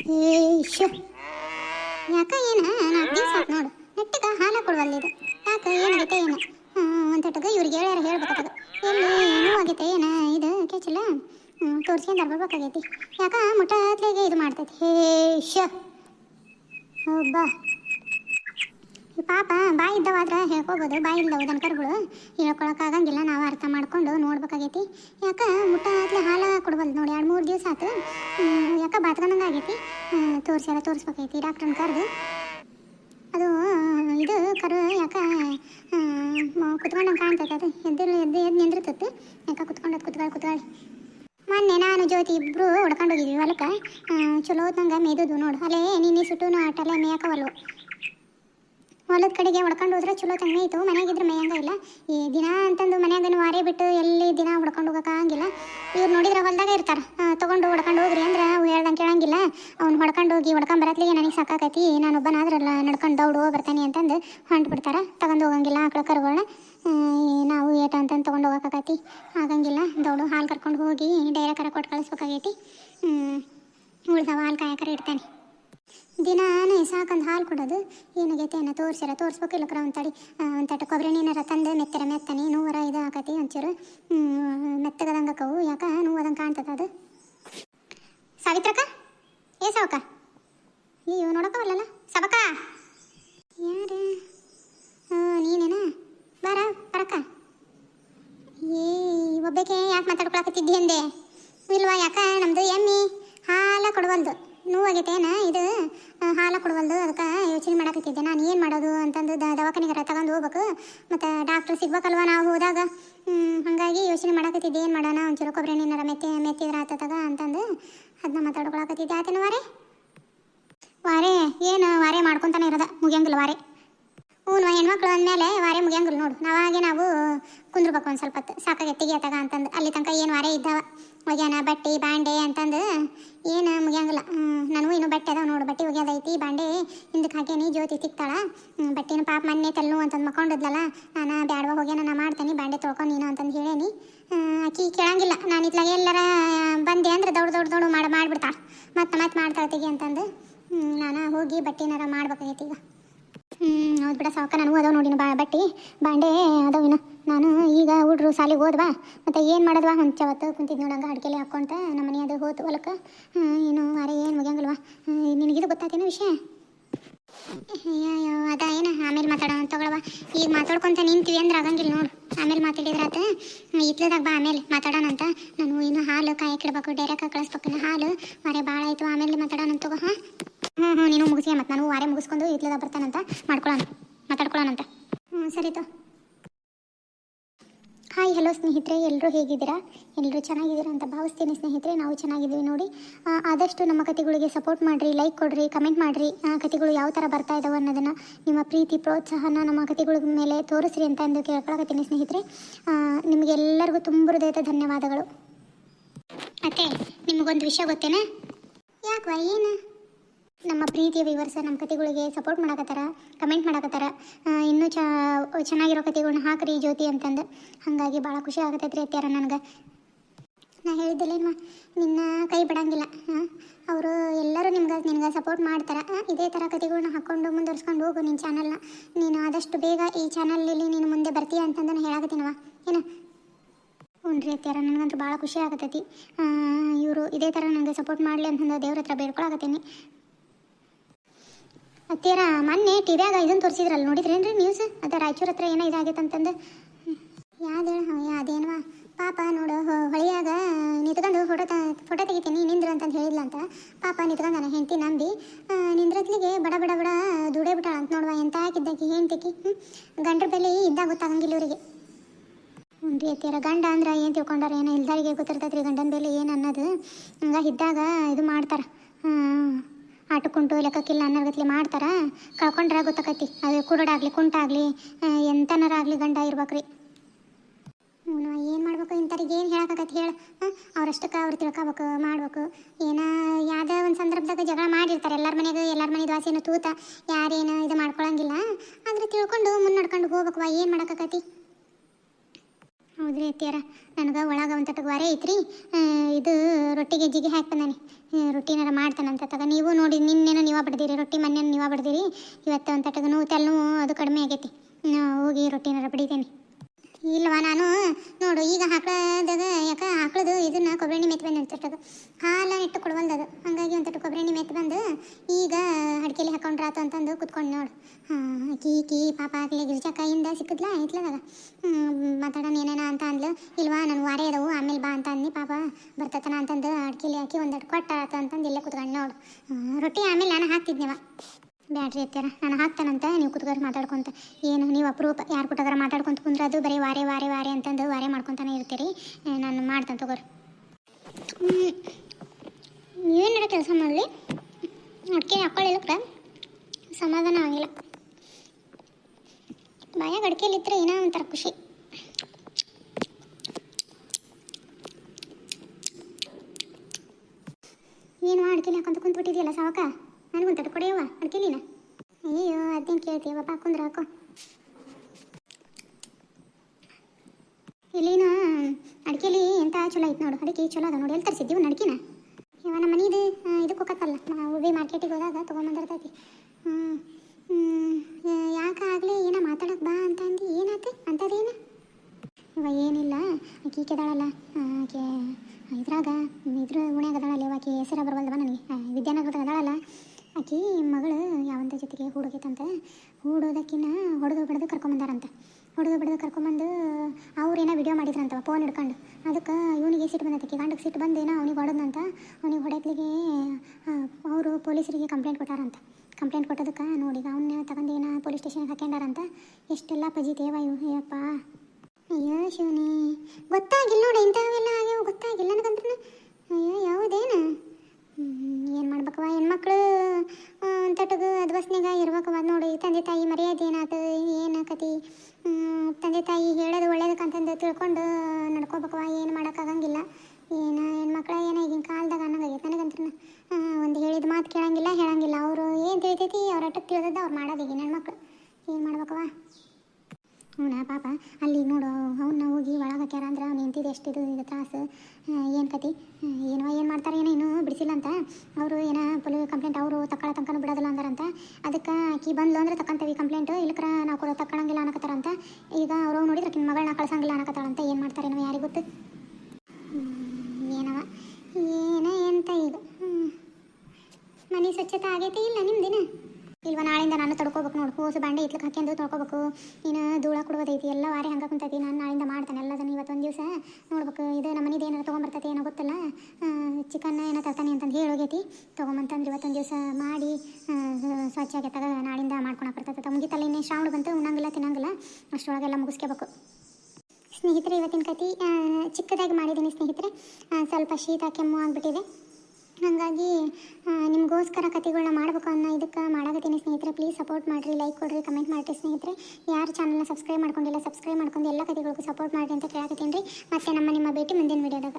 ಏಶ್. ಯಾಕ ಏನ? ನಾಲ್ಕು ದಿವಸ ಆತ್ ನೋಡು. ನೆಟ್ಟಗ ಹಾಲ ಕೊಡುವಲ್ಲ ಇದು. ಯಾಕ? ಏನಾಗೈತೆ ಏನ? ಒಂದಟಗ ಇವ್ರಿಗೆ ಹೇಳ್ಯಾರ ಹೇಳ್ಬೇಕಾಗ ಎಲ್ಲಿ ಏನೂ ಆಗೈತೆ, ಏನ ಇದು ಕೇಚಿಲ್ಲ? ತೋರ್ಸ್ಕೊಂಡ್ ಬರ್ಬೇಕಾಗೈತಿ. ಯಾಕ? ಮುಟ್ಟಾತ್ಲೆಗೆ ಇದು ಮಾಡ್ತೈತಿ. ಹೇಶ ಒಬ್ಬ ಈ ಪಾಪ, ಬಾಯಿ ಇದ್ದವಾದ್ರೆ ಹೇಳ್ಕೋಬೋದು. ಬಾಯಿ ಇಲ್ಲವು ದನಕರುಗಳು. ಹೇಳ್ಕೊಳಕ್ಕಾಗಂಗಿಲ್ಲ ನಾವು ಅರ್ಥ ಮಾಡ್ಕೊಂಡು ನೋಡ್ಬೇಕಾಗೈತಿ. ಯಾಕೆ ಮುಟ್ಟಾತ್ಲೆ ಹಾಲು ಕೊಡ್ಬಲ್ದು ನೋಡಿ. ಎರಡು ಮೂರು ದಿವಸ ಆತು. ಯಾಕ ಬಾತ್ಕೊಂಡಂಗೆ ಆಗೈತಿ? ತೋರಿಸ್ಯಾರ ತೋರಿಸ್ಬೇಕೈತಿ ಡಾಕ್ಟ್ರನ್ನ ಕರೆದು. ಅದು, ಇದು ಕರು, ಯಾಕೆ ಕುತ್ಕೊಂಡಂಗೆ ಕಾಣ್ತೈತೆ ಅದು. ಎದ್ದಿರ್ಲಿ, ಎದ್ದು ಎದ್ದು ನಿಂದಿರ್ತೈತಿ. ಯಾಕೆ ಕುತ್ಕೊಂಡದ್ದು ಕುತ್ಕೊಳ್ಳಿ ಕುತ್ಕೊಳ್ಳಿ ಮೊನ್ನೆ ನಾನು ಜ್ಯೋತಿ ಇಬ್ರು ಹೊಡ್ಕೊಂಡು ಹೋಗಿದ್ವಿ ಹೊಲಕ್ಕೆ. ಚಲೋ ಹೊತ್ತಂಗೆ ಮೇಯ್ದುದು ನೋಡು. ಅಲ್ಲೇ ನಿನ್ನೆ ಸುಟ್ಟು ಆಟಲ್ಲೇ ಮೇಯಕವಲ್ವು ಹೊಲದ ಕಡೆಗೆ ಹೊಡ್ಕೊಂಡು ಹೋದ್ರೆ ಚಲೋ ತಂಗೆ ಇತ್ತು. ಮನೆಯಾಗಿದ್ರೆ ಮೇಯಂಗ ಇಲ್ಲ. ಈ ದಿನ ಅಂತಂದು ಮನ್ಯಾಗ ವಾರೇ ಬಿಟ್ಟು ಎಲ್ಲಿ ದಿನ ಹೊಡ್ಕೊಂಡು ಹೋಗಕ್ಕಾಗಂಗಿಲ್ಲ ಇವ್ರು ನೋಡಿದ್ರೆ ಹೊಲದಾಗ ಇರ್ತಾರೆ. ತೊಗೊಂಡು ಹೊಡ್ಕೊಂಡು ಹೋಗ್ರಿ ಅಂದ್ರೆ ಹೇಳ್ದಂಗೆ ಕೇಳಂಗಿಲ್ಲ. ಅವ್ನು ಹೊಡ್ಕೊಂಡು ಹೋಗಿ ಹೊಡ್ಕೊಂಡು ಬರತ್ಲಿಗೆ ನನಗೆ ಸಾಕಾಕೈತಿ. ನಾನು ಒಬ್ಬನಾದ್ರಲ್ಲ ನಡ್ಕೊಂಡು ದೌಡು ಬರ್ತಾನೆ ಅಂತಂದು ಹೊಂಟು ಬಿಡ್ತಾರೆ. ತಗೊಂಡು ಹೋಗಂಗಿಲ್ಲ ಆಕಳ ಕರುಗಳನ್ನ ನಾವು ಏಟ ಅಂತಂದು ತೊಗೊಂಡು ಹೋಗಕ್ಕಾಗೈತಿ ಆಗಂಗಿಲ್ಲ. ದೌಡು ಹಾಲು ಕರ್ಕೊಂಡು ಹೋಗಿ ಡೈರೆ ಕರ ಕೊಟ್ಟು ಕಳಿಸ್ಬೇಕಾಗೈತಿ. ಉಳ್ದವ ಹಾಲು ಕಾಯಕರ ಇಡ್ತಾನೆ. ದಿನಾನೇ ಸಾಕಂದು ಹಾಲು ಕೊಡೋದು ಏನಾಗೈತೆ ಏನೋ ತೋರ್ಸ್ಯಾರ ತೋರಿಸ್ಬೇಕಿಲ್ಲ ಕ್ರ ಒಂದು ತಡಿ. ಒಂದು ತಟ್ಟು ಕೊಬ್ಬರಿ ನೀನಾರ ತಂದು, ಮೆತ್ತರ ಮೆತ್ತನಿ ನೋವರ ಇದು ಹಾಕತಿ ಒಂಚೂರು ಮೆತ್ತಗದಂಗೆ ಕವು ಯಾಕ ನೋವದಂಗೆ ಕಾಣ್ತದ ಅದು? ಸಾವಿತ್ರಕ್ಕ, ಏ ಸಾವಕ ಅಯ್ಯೋ ನೋಡಕ್ಕವಲ್ಲಲ್ಲ ಸಬಕ ಯಾರ? ನೀನೇನ? ಬರ, ಬರಕ್ಕ. ಏ ಒಬ್ಬಕ್ಕೆ ಯಾಕೆ ಮಾತಾಡ್ಕೊಳಕತ್ತಿದ್ದಿ ಅಂದೆ? ಇಲ್ವಾ, ಯಾಕ? ನಮ್ದು ಎಮ್ಮಿ, ಹಾಲ ಕೊಡವಲ್ದು ನೋವಾಗೈತೇನ? ಇದು ಹಾಲು ಕೊಡವಲ್ದು, ಅದಕ್ಕೆ ಯೋಚನೆ ಮಾಡಕತ್ತಿದ್ದೆ. ನಾನು ಏನು ಮಾಡೋದು ಅಂತಂದು ದ ದವಾಖಾನೆಗಾರ ತಗೊಂಡು ಹೋಗ್ಬೇಕು. ಮತ್ತು ಡಾಕ್ಟ್ರ್ ಸಿಗ್ಬೇಕಲ್ವ ನಾವು ಹೋದಾಗ? ಹಾಗಾಗಿ ಯೋಚನೆ ಮಾಡಕತ್ತಿದ್ದೆ. ಏನು ಮಾಡೋಣ? ಒಂಚೂರು ಕೊಬ್ಬರಿ ನೀನಾರ ಮೆತ್ತಿ ಮೆತ್ತಿದ್ರ ಆತದಾಗ ಅಂತಂದು ಅದನ್ನ ಮಾತಾಡ್ಕೊಳಕತ್ತಿದ್ದೆ. ಆತೇನು ವಾರೆ? ವಾರೆ? ಏನು ವಾರೆ ಮಾಡ್ಕೊತಾನೆ ಇರೋದ? ಮುಗಿಯಂಗಿಲ್ಲ ವಾರೆ. ಹ್ಞೂ ಹೆಣ್ಮಕ್ಳು ಅಂದಮೇಲೆ ವಾರೆ ಮುಗಿಯಂಗಿಲ್ಲ ನೋಡು. ನಾವಾಗೆ ನಾವು ಕುಂದ್ರಬೇಕು ಒಂದು ಸ್ವಲ್ಪ ಹೊತ್ತು. ಸಾಕಾಗೆ ತೆಗಿಯತ್ತಾಗ ಅಂತಂದು. ಅಲ್ಲಿ ತನಕ ಏನು ವಾರೆ ಇದ್ದಾವ? ಒಗ್ಯಾನ ಬಟ್ಟೆ, ಬಾಂಡೆ ಅಂತಂದು ಏನು ಮುಗಿಯಂಗಿಲ್ಲ. ನನಗೂ ಇನ್ನೂ ಬಟ್ಟೆ ಅದಾವ ನೋಡು, ಬಟ್ಟೆ ಒಗ್ಯೋದೈತಿ ಬಾಂಡೆ ಹಿಂದಕ್ಕೆ ಹಾಕೇನಿ ಜ್ಯೋತಿ ಸಿಗ್ತಾಳ ಬಟ್ಟೆನ ಪಾಪ ಮೊನ್ನೆ ತಲ್ಲು ಅಂತಂದು ಮಕ್ಕೊಂಡಿದ್ಲಲ್ಲ, ನಾನು ಬ್ಯಾಡವ ಹೋಗ್ಯಾನ, ನಾ ಮಾಡ್ತೀನಿ, ಬಾಂಡೆ ತೊಳ್ಕೊ ನೀನು ಅಂತಂದು ಹೇಳೇನಿ. ಆಕಿ ಕೇಳಂಗಿಲ್ಲ, ನಾನು ಇತ್ಲಾಗ ಎಲ್ಲರ ಬಂದೆ ಅಂದ್ರೆ ದೌಡ್ ದೌಡ್ ದೌಡು ಮಾಡಿ, ಮಾಡಿಬಿಡ್ತಾಳೆ. ಮತ್ತೆ ಮತ್ತೆ ಮಾಡ್ತಾಳೆ ಅಂತಂದು. ನಾನು ಹೋಗಿ ಬಟ್ಟೆನಾರ ಮಾಡ್ಬೇಕಾಗೈತಿ ಈಗ. ಹ್ಮ್, ಹೌದು ಬಿಡ ಸಾಕ ನನಗೂ ಅದಾವ ನೋಡಿನ ಬಾ, ಬಟ್ಟಿ, ಬಾಂಡೆ ಈಗ ಹುಡ್ರು ಸಾಲಿಗೆ ಹೋದ್ವಾ? ಮತ್ತೆ ಏನು ಮಾಡೋದ್ವಾ? ಚವತ್ತು ಕುಂತಿದ್ದು ನೋಡಂಗೆ ಅಡ್ಕೆಲೆ ಹಾಕ್ಕೊಂತ ನಮ್ಮ ಮನೆ ಅದು ಹೋತು ಹೊಲಕ್ಕೆ. ಏನು ಅರೆ ಏನು ಮುಗಿಯಂಗಿಲ್ವಾ? ನಿನಗಿದು ಗೊತ್ತಾತೇನೋ ವಿಷಯ? ಅಯ್ಯೋ ಅದ ಏನ? ಆಮೇಲೆ ಮಾತಾಡೋಣ ತಗೊಳವ ಈಗ ಮಾತಾಡ್ಕೊಂತ ನಿಂತೀವಿ ಅಂದ್ರೆ ಆಗಂಗಿಲ್ಲ ನೋಡು. ಆಮೇಲೆ ಮಾತಾಡಿದ್ರಾತ ಇತ್ಲದಾಗ ಬಾ ಆಮೇಲೆ ಮಾತಾಡೋಣ ಅಂತ. ನಾನು ಇನ್ನು ಹಾಲು ಕಾಯಕ್ಕಿಡ್ಬೇಕು ಡೈರೆಕ್ಟ್ ಕಳಿಸ್ಬೇಕಲ್ಲ ಹಾಲು. ವಾರೆ ಭಾಳ ಆಯ್ತು, ಆಮೇಲೆ ಮಾತಾಡೋಣ ತಗೋ, ಹಾಂ? ಹ್ಞೂ ಹ್ಞೂ ನೀನು ಮುಗಿಸಿ ಮತ್ತೆ ನಾನು ವಾರೆ ಮುಗಿಸ್ಕೊಂಡು ಇತ್ಲದಾಗ ಬರ್ತಾನಂತ. ಮಾಡ್ಕೊಳ್ಳೋಣ ಮಾತಾಡ್ಕೊಳ್ಳೋಣಂತ ಹ್ಞೂ ಸರಿ ತೋ. ಹಾಯ್ ಹಲೋ ಸ್ನೇಹಿತರೆ ಎಲ್ಲರೂ ಹೇಗಿದ್ದೀರಾ? ಎಲ್ಲರೂ ಚೆನ್ನಾಗಿದ್ದೀರಾ ಅಂತ ಭಾವಿಸ್ತೀನಿ ಸ್ನೇಹಿತರೆ, ನಾವು ಚೆನ್ನಾಗಿದ್ದೀವಿ ನೋಡಿ. ಆದಷ್ಟು ನಮ್ಮ ಕತೆಗಳಿಗೆ ಸಪೋರ್ಟ್ ಮಾಡಿರಿ ಲೈಕ್ ಕೊಡಿರಿ ಕಮೆಂಟ್ ಮಾಡಿರಿ. ಕತೆಗಳು ಯಾವ ಥರ ಬರ್ತಾ ಇದ್ದಾವೆ ಅನ್ನೋದನ್ನು ನಿಮ್ಮ ಪ್ರೀತಿ, ಪ್ರೋತ್ಸಾಹನ ನಮ್ಮ ಕತೆಗಳ ಮೇಲೆ ತೋರಿಸ್ರಿ ಅಂತ ಎಂದು ಕೇಳ್ಕೊಳಕತ್ತೀನಿ ಸ್ನೇಹಿತರೆ. ನಿಮಗೆಲ್ಲರಿಗೂ ತುಂಬ ಹೃದಯದ ಧನ್ಯವಾದಗಳು. ಅತ್ತೆ, ನಿಮಗೊಂದು ವಿಷಯ ಗೊತ್ತೇನಾ? ಯಾಕವಾ ಏನು? ನಮ್ಮ ಪ್ರೀತಿಯ ವಿವರ್ಸ ನಮ್ಮ ಕತೆಗಳಿಗೆ ಸಪೋರ್ಟ್ ಮಾಡಕತ್ತಾರ ಕಮೆಂಟ್ ಮಾಡಕತ್ತಾರ. ಇನ್ನೂ ಚ, ಚೆನ್ನಾಗಿರೋ ಕತೆಗಳನ್ನ ಹಾಕ್ರಿ ಜ್ಯೋತಿ ಅಂತಂದು. ಹಾಗಾಗಿ ಭಾಳ ಖುಷಿ ಆಗತೈತ್ರಿ ಅತ್ಯಾರ ನನಗೆ. ನಾ ಏನು ನಿನ್ನ ಕೈ ಬಿಡಂಗಿಲ್ಲ. ಅವರು ಎಲ್ಲರೂ ನಿಮ್ಗೆ, ನಿನ್ಗೆ ಸಪೋರ್ಟ್ ಮಾಡ್ತಾರೆ. ಇದೇ ಥರ ಕತೆಗಳನ್ನ ಹಾಕ್ಕೊಂಡು ಮುಂದುವರ್ಸ್ಕೊಂಡು ಹೋಗು ನಿನ್ನ ಚಾನಲ್ನ ನೀನು ಆದಷ್ಟು ಬೇಗ ಈ ಚಾನಲಲ್ಲಿ ನೀನು ಮುಂದೆ ಬರ್ತೀಯ ಅಂತಂದು ನಾನು ಹೇಳಾಕತ್ತೀನವ. ಏನು? ಹ್ಞೂ ರೀ ಅತ್ಯಾರ ನನಗಂತೂ ಭಾಳ ಖುಷಿ ಆಗತೈತಿ. ಇವರು ಇದೇ ಥರ ನನಗೆ ಸಪೋರ್ಟ್ ಮಾಡಲಿ ಅಂತಂದು ದೇವ್ರ ಹತ್ರ ಬೇಡ್ಕೊಳಕತ್ತೀನಿ. ಅತ್ತೀರ ಮೊನ್ನೆ ಟಿವ್ಯಾಗ ಇದನ್ನು ತೋರಿಸಿದ್ರಲ್ಲ, ನೋಡಿದ್ರೇನ್ರಿ ನ್ಯೂಸ್ ಅದ ರಾಯಚೂರ್ ಹತ್ರ ಏನೋ ಇದಾಗೈತೆ ಅಂತಂದು ಯಾವ್ದು ಅದೇನವ? ಪಾಪ ನೋಡು ಹೊಳಿಯಾಗ ನಿಂತ್ಕೊಂಡು ಫೋಟೋ ತ ಫೋಟೋ ತೆಗಿತೀನಿ, ನಿಂದ್ರು ಅಂತಂದು ಹೇಳಿದ್ಲ ಅಂತ. ಪಾಪ ನಿಂತ್ಕೊಂಡು ನನ್ನ ಹೆಂಡತಿ ನಂಬಿ ನಿಂದ್ರತ್ಲಿಗೆ ಬಡ ಬಡ ಬಡ ದುಡೇ ಬಿಟ್ಟಾಳ ಅಂತ ನೋಡುವ, ಎಂತ ಹಾಕಿದ್ದಕ್ಕೆ ಹೆಂಡ್ತಿಕಿ ಗಂಡ್ರ ಬೆಲೆ ಇದ್ದಾಗ ಗೊತ್ತಾಗಂಗಿಲ್ಲ ಇವರಿಗೆ. ಹ್ಞೂ ರೀ ಅತ್ತೀರ ಗಂಡ ಅಂದ್ರೆ ಏನು ತಿಳ್ಕೊಂಡಾರ, ಏನೋ ಇಲ್ದಾರಿಗೆ ಗೊತ್ತಿರ್ತೈತೆ ರೀ ಗಂಡನ ಬೆಲೆ ಏನು ಅನ್ನೋದು. ಹಂಗೆ ಇದ್ದಾಗ ಇದು ಮಾಡ್ತಾರೆ. ಆಟಕ್ಕುಂಟು ಲೆಕ್ಕಕ್ಕಿಲ್ಲ ಅನ್ನೋಗತ್ಲಿ ಮಾಡ್ತಾರ? ಕಳ್ಕೊಂಡ್ರೆ ಗೊತ್ತಾಕತಿ. ಅದು ಕುರುಡಾಗ್ಲಿ, ಕುಂಟಾಗ್ಲಿ ಎಂತನಾರ ಆಗ್ಲಿ ಗಂಡ ಇರ್ಬೇಕ್ರಿ. ಏನು ಮಾಡ್ಬೇಕು? ಇಂಥವ್ರಿಗೆ ಏನು ಹೇಳಕತಿ ಹೇಳ. ಅವ್ರಷ್ಟಕ್ಕೆ ಅವ್ರು ತಿಳ್ಕೊಬೇಕು, ಮಾಡ್ಬೇಕು. ಏನ, ಯಾವುದೇ ಒಂದು ಸಂದರ್ಭದಾಗ ಜಗಳ ಮಾಡಿರ್ತಾರೆ. ಎಲ್ಲರ ಮನೆಗೂ, ಎಲ್ಲರ ಮನೆ ದ್ವಾಸೆನೂ ತೂತ ಯಾರೇನು ಇದು ಮಾಡ್ಕೊಳಂಗಿಲ್ಲ. ಆದ್ರೆ ತಿಳ್ಕೊಂಡು ಮುನ್ನಡ್ಕೊಂಡು ಹೋಗ್ಬೇಕು. ಏನು ಮಾಡೋಕ್ಕಾಗತಿ ಹೌದ್ರಿ ಅತ್ತಿಯರ? ನನಗೆ ಒಳಗೆ ಒಂದು ತಟಗೆ ವಾರೆ ಐತ್ರಿ ಇದು ರೊಟ್ಟಿಗೆ ಜಿಗಿ ಹಾಕಿ ಬಂದಾನೆ. ರೊಟ್ಟಿನಾರ ಅಂತ ತಗ. ನೀವು ನೋಡಿ, ನಿನ್ನೇನೋ ನೀವ ಬಡ್ದಿರಿ, ರೊಟ್ಟಿ ಮೊನ್ನೆ ನೀವ ಬಡ್ದಿರಿ. ಇವತ್ತು ಒಂದು ತಟಗ ನೋವು ಅದು ಕಡಿಮೆ ಆಗೈತಿ. ಹೋಗಿ ರೊಟ್ಟಿನಾರ ಬಡಿತೇನೆ ಇಲ್ವಾ ನಾನು? ನೋಡು, ಈಗ ಹಾಕ್ಳದಾಗ ಯಾಕೆ? ಹಾಕ್ಳದು, ಇದನ್ನ ಕೊಬ್ಬರಿ ಎಣ್ಣೆ ಮೆತ್ತ ಬಂದು ಅಂತಷ್ಟು ಹಾಲ ಇಟ್ಟು ಕೊಡ್ವಲ್ದು ಅದು ಹಂಗಾಗಿ ಒಂದು ತಟ್ಟು ಕೊಬ್ಬರಿ ಎಣ್ಣೆ ಮೆತ್ತ ಬಂದು ಈಗ ಅಡ್ಕೆಲಿ ಹಾಕೊಂಡ್ರೆ ಆತು ಅಂತಂದು ಕುತ್ಕೊಂಡು ನೋಡು. ಹಾಂ, ಕೀ ಕೀ, ಪಾಪ ಆಗಲಿ ಗಿರ್ಜಾ ಕೈಯಿಂದ ಸಿಕ್ಕಿದ್ಲ ಇತ್ಲದಾಗ ಮಾತಾಡೋಣ ಏನೇನ ಅಂತ ಅಂದ್ಲು. ಇಲ್ವಾ, ನಾನು ವಾರೆ ಅದಾವು, ಆಮೇಲೆ ಬಾ ಅಂತ ಅಂದ್ನಿ, ಪಾಪ ಬರ್ತತನ ಅಂತಂದು ಅಡ್ಕೆಲಿ ಹಾಕಿ ಒಂದಷ್ಟು ಕೊಟ್ಟ ಆತು ಅಂತಂದು ಇಲ್ಲೇ ಕುತ್ಕೊಂಡು ನೋಡು. ರೊಟ್ಟಿ ಆಮೇಲೆ ನಾನು ಹಾಕ್ತಿದ್ನಿವ. ಬ್ಯಾಡ್ರಿ ಎತ್ತಾರ ನಾನು ಹಾಕ್ತಾನಂತ, ನೀವು ಕುತ್ಕೊಂಡು ಮಾತಾಡ್ಕೊಂತ. ಏನು, ನೀವು ಅಪರೂಪ, ಯಾರು ಕೊಟ್ಟಾಗಾರ ಮಾತಾಡ್ಕೊಂತ ಕುಂದ್ರೆ ಅದು ಬರೀ ವಾರೆ ವಾರೆ ವಾರೆ ಅಂತಂದು ವಾರೆ ಮಾಡ್ಕೊತಾನೆ ಇರ್ತೀರಿ. ನಾನು ಮಾಡ್ತಾನೆ ತಗೋರಿ. ಏನಾರ ಕೆಲಸ ಮಾಡಲಿ? ಅಡ್ಕೆ ಹಾಕೊಳ್ಳಿಲ್ಲಕ್ರ ಸಮಾಧಾನ ಆಗಿಲ್ಲ. ಬಾಯಾಗ ಅಡ್ಕೆಲಿದ್ರೆ ಏನೋ ಒಂಥರ ಖುಷಿ. ಏನು ಮಾಡ್ಕೆ ಹಾಕೊಂತ ಕುಂತ್ಬಿಟ್ಟಿದೆಯಲ್ಲ ಸಾವಕ? ನನಗೊಂದು ಅದು ಕೇಳಿಲ್ಲ ಅಯ್ಯೋ ಅದೇನು ಕೇಳ್ತೀವ ಬಾ ಕುಂದ್ರ ಹಾಕೋ. ಇಲ್ಲಿನ, ಅಡಿಕೆಲಿ ಎಂತ ಚಲೋ ಐತೆ ನೋಡು ಅಡಿಕೆ ಚಲೋ ಅದ ನೋಡಿ ಎಲ್ಲಿ ತರಿಸಿದ್ದೀವಿ ಅಡಿಕೆನ? ಇವ ನಮ್ಮ ಮನೆದು ಇದಕ್ಕೆ ನಾವು ಉಬಿ ಮಾರ್ಕೆಟಿಗೆ ಹೋದಾಗ ತೊಗೊಂಬಂದಿರ್ತೈತಿ ಹ್ಞೂ ಯಾಕೆ ಆಗಲಿ ಏನೋ ಮಾತಾಡಕ್ಕೆ ಬಾ ಅಂತ ಅಂದು ಏನಾಯ್ತು ಅಂಥದ್ದೇನು ಇವ ಏನಿಲ್ಲ, ಆಕೆ ಕೆದಾಳಲ್ಲ ಆಕೆ ಇದ್ರಾಗ, ಇದ್ರ ಉಣ್ಯಾಗ ಅದಾಳಲ್ಲ ಇವ ಆಕಿ ಹೆಸರ ಬರವಲ್ದವ ಬಡ್ದು ಕರ್ಕೊಂಬಂದು ಅವ್ರೇನೋ ವಿಡಿಯೋ ಮಾಡಿದ್ರಂತವ ಫೋನ್ ಹಿಡ್ಕೊಂಡು. ಅದಕ್ಕೆ ಇವನಿಗೆ ಸಿಟ್ಟು ಬಂದೈತಿ ಗಂಡಕ್ಕೆ ಸಿಟ್ಟು ಬಂದೇನೋ ಅವ್ನಿಗೆ ಹೊಡೋದಂತ ಅವ್ನಿಗೆ ಹೊಡೆದ್ಲಿಗೆ ಅವರು ಪೊಲೀಸರಿಗೆ ಕಂಪ್ಲೇಂಟ್ ಕೊಟ್ಟಾರಂತ. ಕಂಪ್ಲೇಂಟ್ ಕೊಟ್ಟದಕ್ಕೆ ನೋಡಿ ಅವನ್ನ ತಗೊಂಡೇನ ಪೊಲೀಸ್ ಸ್ಟೇಷನ್ಗೆ ಹಾಕ್ಯಂಡಾರಂತ, ಎಷ್ಟೆಲ್ಲ ಪಜಿತೇವ ಇವು, ಅಯ್ಯಪ್ಪ. ಅಯ್ಯೋ ಶಿವನೇ, ಗೊತ್ತಾಗಿಲ್ಲ ನೋಡಿ, ಇಂಥವೆಲ್ಲ ಆಗ್ಯಾವ, ಗೊತ್ತಾಗಿಲ್ಲ ನನಗಂದ್ರೆ ಅಯ್ಯೋ, ಯಾವುದೇನು? ಏನು ಮಾಡ್ಬೇಕವ ಹೆಣ್ಮಕ್ಳು ತಟಗ ಅದ್ವಸ್ನಾಗ ಇರ್ಬೇಕವ ನೋಡಿ ತಂದೆ ತಾಯಿ ಮರ್ಯಾದೆ ಏನಾತ ಏನು ಕತಿ ತಂದೆ ತಾಯಿ ಹೇಳೋದು ಒಳ್ಳೇದಕ್ಕಂತಂದು ತಿಳ್ಕೊಂಡು ನಡ್ಕೋಬೇಕವ ಏನು ಮಾಡೋಕ್ಕಾಗಂಗಿಲ್ಲ. ಏನು ಹೆಣ್ಮಕ್ಳು ಏನೋ ಈಗಿನ ಕಾಲದಾಗ ಅನ್ನಂಗಾಗೈತೆ ನನಗಂತ್ರ ಒಂದು ಹೇಳಿದ ಮಾತು ಕೇಳಂಗಿಲ್ಲ, ಹೇಳಂಗಿಲ್ಲ. ಅವರು ಏನು ತಿಳಿತೈತಿ, ಅವ್ರ ಅಟಕ್ಕೆ ತಿಳಿದದ್ದು ಅವ್ರು ಮಾಡೋದು ಈಗಿನ ಹೆಣ್ಮಕ್ಳು. ಏನು ಮಾಡ್ಬೇಕವ ಅವನ ಪಾಪ. ಅಲ್ಲಿ ನೋಡು ಅವನ್ನ ಹೋಗಿ ಒಳಗೆ ಹಾಕ್ಯಾರ ಅಂದ್ರೆ ಅವ್ನು ಎಂತಿದ್ದು ಎಷ್ಟು ಇದು ತ್ರಾಸು. ಏನು ಕತಿ? ಏನೋ ಏನು ಮಾಡ್ತಾರೆ ಏನೋ ಇನ್ನೂ ಬಿಡಿಸಿಲ್ಲ ಅಂತ. ಅವರು ಏನೋ ಪೊಲೀಸ್ ಕಂಪ್ಲೇಂಟ್ ಅವರು ತಕ್ಕಳ ತನಕ ಬಿಡೋದಿಲ್ಲ ಅಂದಾರಂತ ಅದಕ್ಕೆ ಆಕಿ ಬಂದ್ಲು ಅಂದ್ರೆ ತಕ್ಕಂತೀವಿ ಕಂಪ್ಲೇಂಟು ಇಲ್ಲಕ್ರ ನಾವು ಕೂಡ ತಗೊಳಂಗಿಲ್ಲ ಅನ್ನಕತ್ತಾರಂತ ಈಗ ಅವ್ರು ನೋಡಿದ್ರೆ ಆಕಿನ ಮಗಳನ್ನ ಕಳ್ಸಂಗಿಲ್ಲ ಅನ್ನಕತ್ತಾಳಂತ ಏನು ಮಾಡ್ತಾರೇನೋ ಯಾರಿಗೆ ಗೊತ್ತು? ಏನವ? ಏನ ಎಂತ ಈಗ. ಮನೆ ಸ್ವಚ್ಛತೆ ಆಗೈತೆ ಇಲ್ಲ ನಿಮ್ದಿನ? ಇಲ್ವ? ನಾಳಿಂದ ನಾನು ತಡ್ಕೋಬೇಕು ನೋಡು. ಹೋಸು ಬಾಂಡೆ ಇತ್ಲಕ್ಕೆ ಹಾಕ್ಯಂದು ತೊಳ್ಕೊಬೇಕು. ಇನ್ನು ಧೂಳ ಕೊಡೋದೈತಿ ಎಲ್ಲ ವಾರೆ ಹಂಗೆ ಕುಂತೈತಿ. ನಾನು ನಾಳಿಂದ ಮಾಡ್ತಾನೆ ಎಲ್ಲದನ್ನು ಇವತ್ತು ಒಂದು ದಿವಸ. ನೋಡ್ಬೇಕು, ಇದು ನಮ್ಮ ಮನೇದು ಏನಾರು ತೊಗೊಂಬರ್ತೈತಿ ಏನೋ ಗೊತ್ತಲ್ಲ? ಚಿಕನ್ ಏನೋ ತರ್ತಾನೆ ಅಂತಂದು ಹೇಳೋಗೈತಿ ತೊಗೊಂಬಂತಂದ್ರೆ ಇವತ್ತೊಂದು ದಿವಸ ಮಾಡಿ ಸ್ವಚ್ಛ ಆಗೈತಾಗ ನಾಳಿಂದ ಮಾಡ್ಕೊಳಕ್ಕೆ ಬರ್ತೈತೆ. ಮುಗಿತಲ್ಲ ಇನ್ನೇ? ಶ್ರಾವಣ ಬಂತು, ಉಣ್ಣಂಗಿಲ್ಲ, ತಿನ್ನಂಗಿಲ್ಲ. ಅಷ್ಟರೊಳಗೆಲ್ಲ ಮುಗಿಸ್ಕೋಬೇಕು. ಸ್ನೇಹಿತರೆ, ಇವತ್ತಿನ ಕತಿ ಚಿಕ್ಕದಾಗಿ ಮಾಡಿದ್ದೀನಿ ಸ್ನೇಹಿತರೆ. ಸ್ವಲ್ಪ ಶೀತ, ಕೆಮ್ಮು ಆಗಿಬಿಟ್ಟಿದೆ. ಹಾಗಾಗಿ ನಿಮಗೋಸ್ಕರ ಕತೆಗಳನ್ನ ಮಾಡಬೇಕು ಅನ್ನೋ ಇದಕ್ಕೆ ಮಾಡಾಕತ್ತೀನಿ ಸ್ನೇಹಿತರೆ. ಪ್ಲೀಸ್ ಸಪೋರ್ಟ್ ಮಾಡಿರಿ ಲೈಕ್ ಕೊಡಿರಿ ಕಮೆಂಟ್ ಮಾಡಿರಿ ಸ್ನೇಹಿತರೆ. ಯಾರು ಚಾನಲ್ನ ಸಬ್ಸ್ಕ್ರೈಬ್ ಮಾಡ್ಕೊಂಡಿಲ್ಲ ಸಬ್ಸ್ಕ್ರೈಬ್ ಮಾಡ್ಕೊಂಡು ಎಲ್ಲ ಕಥೆಗಳಿಗೂ ಸಪೋರ್ಟ್ ಮಾಡಿರಿ ಅಂತ ಕೇಳಕತ್ತೀನಿ ರೀ. ಮತ್ತೆ ನಮ್ಮ ನಿಮ್ಮ ಭೇಟಿ ಮುಂದಿನ ವಿಡಿಯೋದಾಗ